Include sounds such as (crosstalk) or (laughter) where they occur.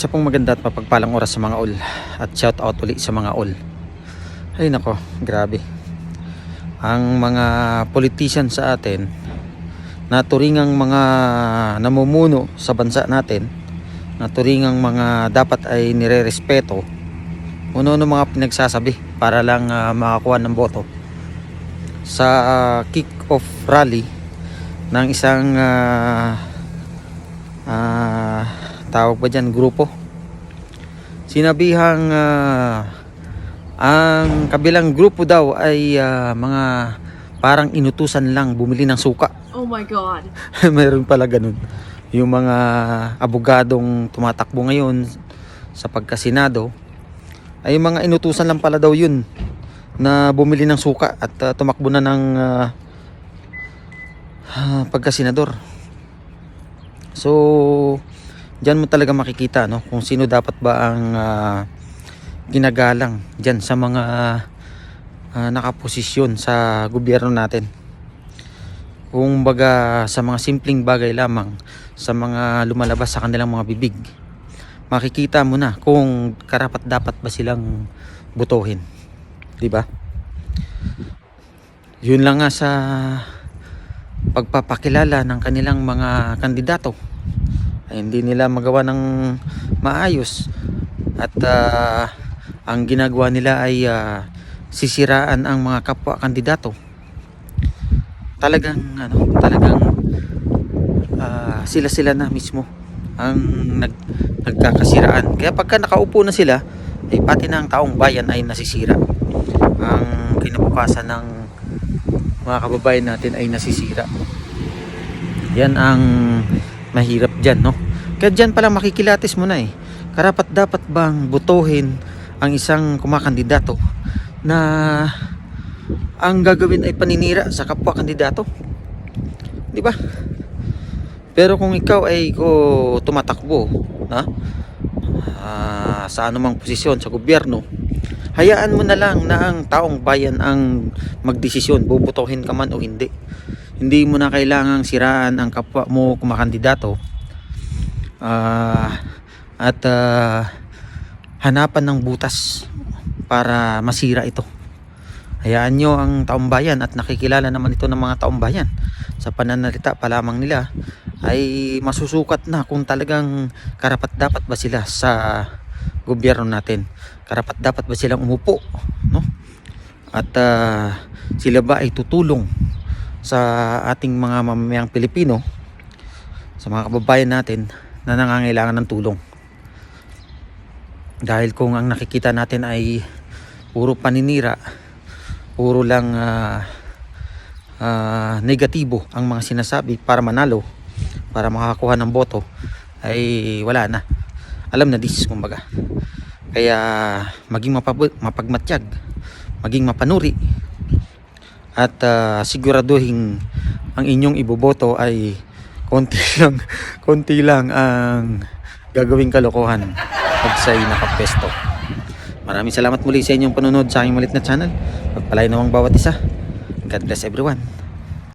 Isa pong maganda at mapagpalang oras sa mga all at shout out uli sa mga all. Ay nako, grabe. Ang mga politician sa atin na turingang mga namumuno sa bansa natin na turingang mga dapat ay nire-respeto uno-uno mga pinagsasabi para lang ah, makakuha ng boto sa ah, kick-off rally ng isang ah, tawag ba dyan, grupo. Sinabihang ah, ang kabilang grupo daw ay ah, mga parang inutusan lang bumili ng suka. (laughs) Oh my god. Mayroon pala ganun. Yung mga abogadong tumatakbo ngayon sa pagkasinado ay mga inutusan lang pala daw yun na bumili ng suka at ah, tumakbo na ng ah, pagkasenador. So, diyan mo talaga makikita no kung sino dapat ba ang ah, ginagalang diyan sa mga ah, nakaposisyon sa gobyerno natin. Kung baga sa mga simpleng bagay lamang sa mga lumalabas sa kanilang mga bibig makikita mo na kung karapat dapat ba silang butuhin. 'Di ba? Yun lang nga sa pagpapakilala ng kanilang mga kandidato ay hindi nila magawa ng maayos. At ah, ang ginagawa nila ay ah, sisiraan ang mga kapwa kandidato. Talagang ano talagang ah, sila sila na mismo ang nag, nagkakasiraan. Kaya pagka nakaupo na sila ay pati na ang taong bayan ay nasisira. Ang kinabukasan ng mga kababayan natin ay nasisira. Yan ang mahirap dyan no? Kaya dyan pala makikilatis mo na eh. Karapat dapat bang butuhin ang isang kumakandidato na ang gagawin ay paninira sa kapwa kandidato? Di ba? Pero kung ikaw ay ko tumatakbo ha? Ah, sa anumang posisyon sa gobyerno hayaan mo na lang na ang taong bayan ang magdesisyon bubutuhin ka man o hindi. Hindi mo na kailangang siraan ang kapwa mo kumakandidato Ah, at ah, hanapan ng butas para masira ito. Hayaan nyo ang taong bayan at nakikilala naman ito ng mga taong bayan. Sa pananalita pa lamang nila ay masusukat na kung talagang karapat dapat ba sila sa gobyerno natin. Karapat dapat ba silang umupo no? At ah, sila ba ay tutulong sa ating mga mamamayang Pilipino? Sa mga kababayan natin na nangangailangan ng tulong. Dahil kung ang nakikita natin ay puro paninira puro lang ah, ah, negatibo ang mga sinasabi para manalo para makakuha ng boto ay wala na. Alam na this kumbaga. Kaya maging mapab- mapagmatsyag maging mapanuri at ah, siguraduhin ang inyong iboboto ay konti lang konti lang ang gagawing kalokohan pag sa'y nakapesto. Maraming salamat muli sa inyong panunod sa aking malit na channel. Pagpalay nawang bawat isa. God bless everyone